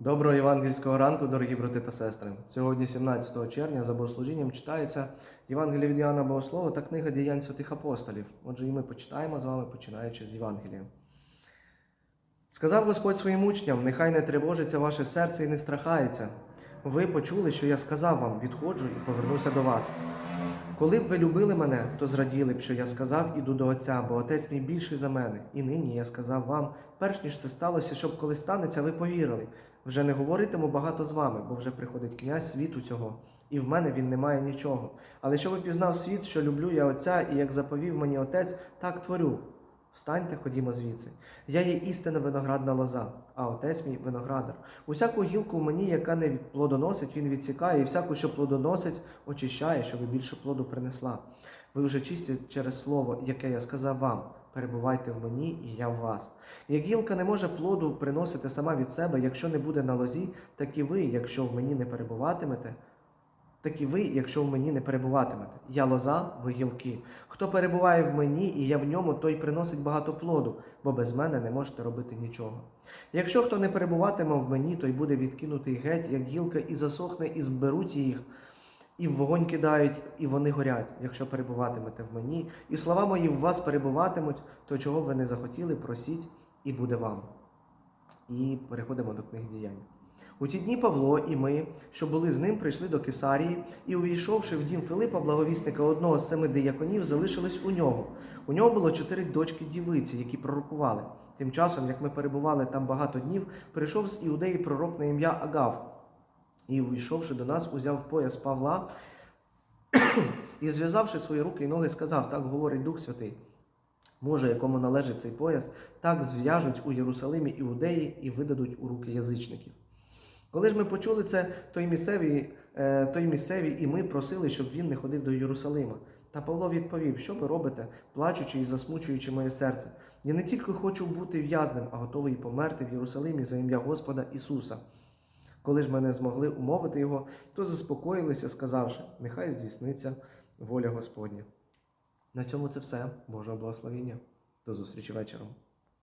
Доброго євангельського ранку, дорогі брати та сестри. Сьогодні, 17 червня, за богослужінням читається Євангелія від Іоанна Богослова та книга діянь святих апостолів. Отже, і ми почитаємо з вами, починаючи з Євангелія. Сказав Господь своїм учням: нехай не тривожиться ваше серце і не страхається. Ви почули, що я сказав вам, відходжу і повернуся до вас. Коли б ви любили мене, то зраділи б, що я сказав, іду до Отця, бо Отець мій більший за мене. І нині я сказав вам, перш ніж це сталося, щоб коли станеться, ви повірили. Вже не говоритиму багато з вами, бо вже приходить князь світу цього, і в мене він не має нічого. Але щоб пізнав світ, що люблю я Отця, і як заповів мені Отець, так творю. Встаньте, ходімо звідси. Я є істинна виноградна лоза, а отець мій виноградар. Усяку гілку в мені, яка не плодоносить, він відсікає, і всяку, що плодоносить, очищає, щоб більше плоду принесла. Ви вже чисті через слово, яке я сказав вам. Перебувайте в мені, і я в вас. Як гілка не може плоду приносити сама від себе, якщо не буде на лозі, так і ви, якщо в мені не перебуватимете, так і ви, якщо в мені не перебуватимете. Я лоза, ви гілки. Хто перебуває в мені, і я в ньому, той приносить багато плоду, бо без мене не можете робити нічого. Якщо хто не перебуватиме в мені, той буде відкинутий геть, як гілка, і засохне, і зберуть їх, і в вогонь кидають, і вони горять, якщо перебуватимете в мені, і слова мої в вас перебуватимуть, то чого б ви не захотіли, просіть, і буде вам. І переходимо до книг діянь. У ті дні Павло і ми, що були з ним, прийшли до Кесарії, і, увійшовши в дім Филипа, благовісника одного з семи дияконів, залишились у нього. У нього було чотири дочки дівиці, які пророкували. Тим часом, як ми перебували там багато днів, прийшов з іудеї пророк на ім'я Агав. І, увійшовши до нас, узяв пояс Павла і, зв'язавши свої руки і ноги, сказав: Так говорить Дух Святий. Може, якому належить цей пояс, так зв'яжуть у Єрусалимі іудеї і видадуть у руки язичників. Коли ж ми почули це, той місцеві, е, той місцеві і ми просили, щоб він не ходив до Єрусалима. Та Павло відповів: Що ви робите, плачучи і засмучуючи моє серце? Я не тільки хочу бути в'язнем, а готовий померти в Єрусалимі за ім'я Господа Ісуса. Коли ж ми не змогли умовити його, то заспокоїлися, сказавши: Нехай здійсниться воля Господня. На цьому це все. Божого благословення. До зустрічі вечором.